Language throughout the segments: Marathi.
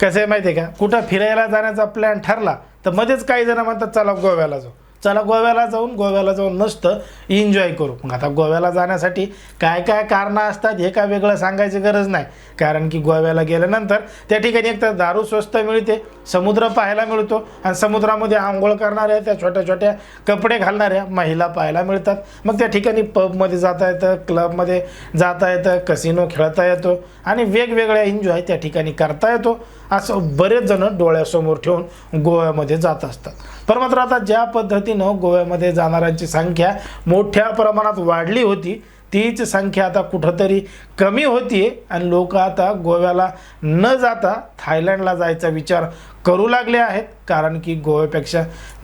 कसं आहे माहिती आहे का? कुठं फिरायला जाण्याचा प्लॅन ठरला तर मध्येच काही जण म्हणतात चला गोव्याला जाऊ. चला गोव्याला जाऊन गोव्याला जाऊन नसतं एन्जॉय करू. मग आता गोव्याला जाण्यासाठी काय काय कारणं असतात हे काय वेगळं सांगायची गरज नाही. कारण की गोव्याला गेल्यानंतर त्या ठिकाणी एक तर दारू स्वस्त मिळते समुद्र पाहायला मिळतो आणि समुद्रामध्ये आंघोळ करणाऱ्या त्या छोट्या छोट्या कपडे घालणाऱ्या महिला पाहायला मिळतात. मग त्या ठिकाणी पबमध्ये जाता येतं क्लबमध्ये जाता येतं कसिनो खेळता येतो आणि वेगवेगळ्या एन्जॉय त्या ठिकाणी करता येतो. असं बरेच जण डोळ्यासमोर ठेवून गोव्यामध्ये जात असतात. पण मात्र आता ज्या पद्धती पद्धतीनं गोव्यामध्ये जाणाऱ्यांची संख्या मोठ्या प्रमाणात वाढली होती. तीच संख्या आता कुठंतरी कमी होती आणि लोक आता गोव्याला न जाता थायलंडला जायचा विचार करू लागले आहेत. कारण की गोव्यापेक्षा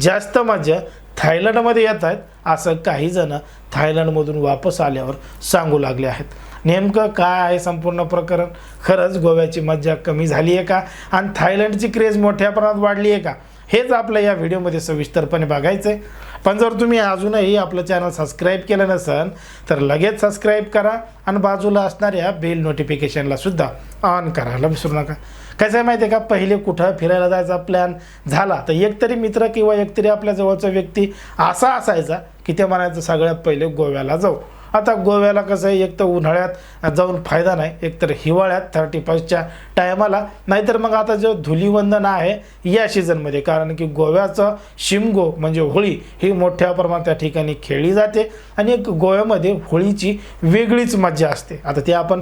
जास्त मजा थायलंडमध्ये येत आहेत असं काही जण थायलंडमधून वापस आल्यावर सांगू लागले आहेत. नेमकं काय आहे संपूर्ण प्रकरण? खरंच गोव्याची मज्जा कमी झाली आहे का? आणि थायलंडची क्रेज मोठ्या प्रमाणात वाढली आहे का? हेच आपल्या या व्हिडिओमध्ये सविस्तरपणे बघायचं आहे पण जर तुम्ही अजूनही आपलं चॅनल सबस्क्राईब केलं नसेल तर लगेच सबस्क्राईब करा आणि बाजूला असणाऱ्या बेल नोटिफिकेशनला सुद्धा ऑन करायला विसरू नका. कसं आहे माहिती आहे का? पहिले कुठं फिरायला जायचा प्लॅन झाला तर एकतरी मित्र किंवा एकतरी आपल्या जवळचा व्यक्ती असा असायचा की ते म्हणायचं सगळ्यात पहिले गोव्याला जाऊ. आता गोव्याला कसं आहे एक तर उन्हाळ्यात जाऊन फायदा नाही एकतर हिवाळ्यात थर्टी फर्स्टच्या टायमाला. नाहीतर मग आता जो धुलीवंदन आहे या सीझनमध्ये कारण की गोव्याचं शिमगो म्हणजे होळी ही मोठ्या प्रमाणात त्या ठिकाणी खेळली जाते. आणि एक गोव्यामध्ये होळीची वेगळीच मज्जा असते. आता ते आपण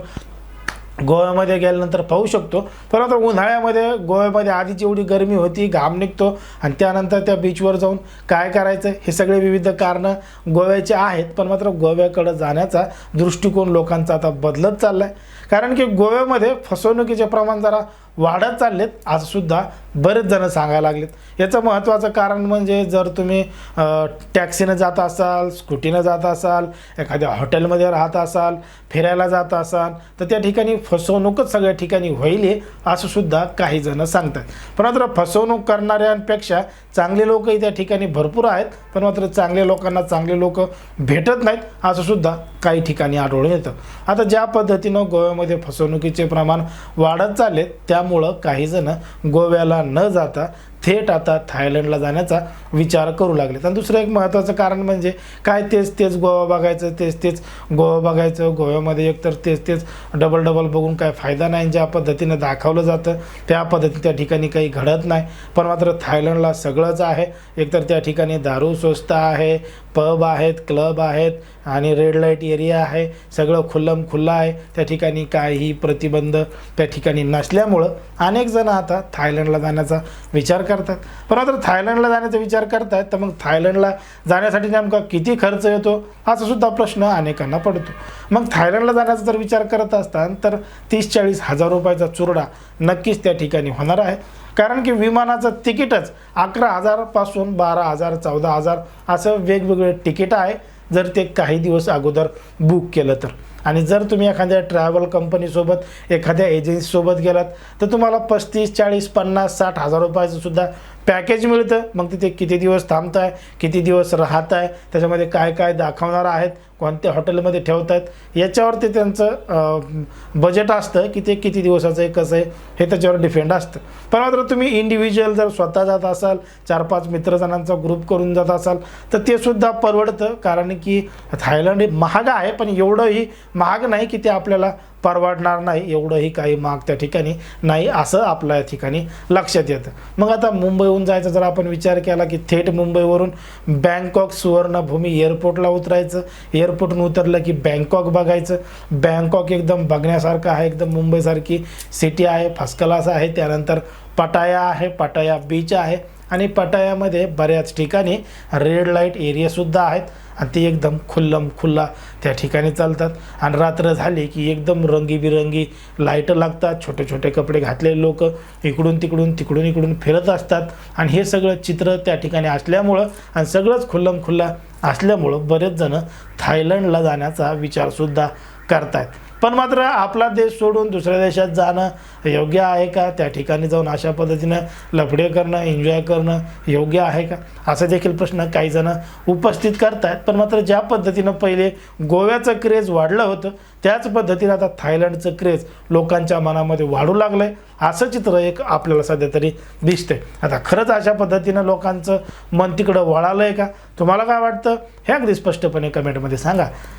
गोव्यामध्ये गेल्यानंतर पाहू शकतो. परंतु उन्हाळ्यामध्ये गोव्यामध्ये आधीच एवढी गरमी होती घाम निघतो आणि त्यानंतर त्या बीचवर जाऊन काय करायचं? हे सगळे विविध कारणं गोव्याचे आहेत. पण मात्र गोव्याकडं जाण्याचा दृष्टिकोन लोकांचा आता बदलत चालला आहे कारण की गोव्यामध्ये फसवणुकीचे प्रमाण जरा वाढत चाललेत आजसुद्धा बरेच जणं सांगायला लागलेत. याचं महत्त्वाचं कारण म्हणजे जर तुम्ही टॅक्सीनं जात असाल स्कूटीनं जात असाल एखाद्या हॉटेलमध्ये राहत असाल फिरायला जात असाल तर त्या ठिकाणी फसवणूकच सगळ्या ठिकाणी होईल हे असं सुद्धा काही जणं सांगतात. पण मात्र फसवणूक करणाऱ्यांपेक्षा चांगले लोकही त्या ठिकाणी भरपूर आहेत पण मात्र चांगल्या लोकांना चांगले लोक भेटत नाहीत असं सुद्धा काही ठिकाणी आढळून येतं. आता ज्या पद्धतीनं गोव्यामध्ये फसवणुकीचे प्रमाण वाढत चालले त्यामुळं काहीजणं गोव्याला न जाता थेट आता थायलंडला जाण्याचा विचार करू लागले आणि दुसरं एक महत्त्वाचं कारण म्हणजे काय तेच तेच गोवा बघायचं तेच तेच गोवा बघायचं. गोव्यामध्ये एकतर तेच तेच डबल डबल बघून काय फायदा नाही. ज्या पद्धतीनं दाखवलं जातं त्या पद्धतीने त्या ठिकाणी काही घडत नाही. पण मात्र थायलंडला सगळंच आहे. एकतर त्या ठिकाणी दारू स्वस्त आहे पब आहेत क्लब आहेत आणि रेड लाइट एरिया आहे. सगळं खुल्लम खुल्ला आहे. त्या ठिकाणी काही प्रतिबंध त्या ठिकाणी नसल्यामुळं अनेक जण आता थायलंडला जाण्याचा विचार करतात. पण थायलंडला जाण्याचा विचार करतायत तर मग थायलंडला जाण्यासाठी नेमका किती खर्च येतो? असा सुद्धा प्रश्न अनेकांना पडतो. मग थायलंडला जाण्याचा जर विचार करत असताना तर तीस चाळीस हजार रुपयाचा चुरडा नक्कीच त्या ठिकाणी होणार आहे. कारण की विमानाचं तिकीटच अकरा हजारपासून बारा हजार चौदा हजार असं वेगवेगळे तिकीट आहे. जर ते काही दिवस अगोदर बुक केलं तर. आणि जर तुम्ही एखाद्या ट्रॅव्हल कंपनीसोबत एखाद्या एजन्सीसोबत गेलात तर तुम्हाला पस्तीस चाळीस पन्नास साठ हजार रुपयाचं सुद्धा पॅकेज मिळतं. मग तिथे किती दिवस थांबताय किती दिवस राहत आहे त्याच्यामध्ये काय काय दाखवणार आहेत कोणत्या हॉटेलमध्ये ठेवत आहेत याच्यावरती त्यांचं बजेट असतं की ते किती दिवसाचं आहे कसं आहे हे त्याच्यावर डिपेंड असतं. पण मात्र तुम्ही इंडिव्हिज्युअल जर स्वतः जात असाल चार पाच मित्रजणांचा ग्रुप करून जात असाल तर ते सुद्धा परवडतं. कारण की थायलंड हे महाग आहे पण एवढंही महाग नाही की ते आपल्याला परवडणार नाही एवढंही काही माग त्या ठिकाणी नाही असं आपल्या ठिकाणी लक्षात येतं. मग आता मुंबईहून जायचं जर आपण विचार केला की थेट मुंबईवरून बँकॉक सुवर्णभूमी एअरपोर्टला उतरायचं एअरपोर्टून उतरलं की बँकॉक बघायचं. बँकॉक एकदम बघण्यासारखं आहे एकदम मुंबईसारखी सिटी आहे फर्स्ट क्लास आहे त्यानंतर पटाया आहे पटाया बीच आहे. आणि पटायामध्ये बऱ्याच ठिकाणी रेड लाइट एरियासुद्धा आहेत. आणि ते एकदम खुल्लम खुल्ला त्या ठिकाणी चालतात. आणि रात्र झाली की एकदम रंगीबिरंगी लाईटं लागतात. छोटे छोटे कपडे घातलेले लोक इकडून तिकडून तिकडून इकडून फिरत असतात. आणि हे सगळं चित्र त्या ठिकाणी असल्यामुळं आणि सगळंच खुल्लम खुल्ला असल्यामुळं बरेच जणं थायलंडला जाण्याचा विचारसुद्धा करतायत. पण मात्र आपला देश सोडून दुसऱ्या देशात जाणं योग्य आहे का? त्या ठिकाणी जाऊन अशा पद्धतीनं लफडे करणं एन्जॉय करणं योग्य आहे का? असा देखील प्रश्न काही जण उपस्थित करतायत. पण मात्र ज्या पद्धतीनं पहिले गोव्याचं क्रेज वाढलं होतं त्याच पद्धतीनं आता थायलंडचं क्रेज लोकांच्या मनामध्ये वाढू लागलं आहे असं चित्र एक आपल्याला सध्या तरी दिसतंय. आता खरंच अशा पद्धतीनं लोकांचं मन तिकडं वळालं आहे का? तुम्हाला काय वाटतं? हे अगदी स्पष्टपणे कमेंटमध्ये सांगा.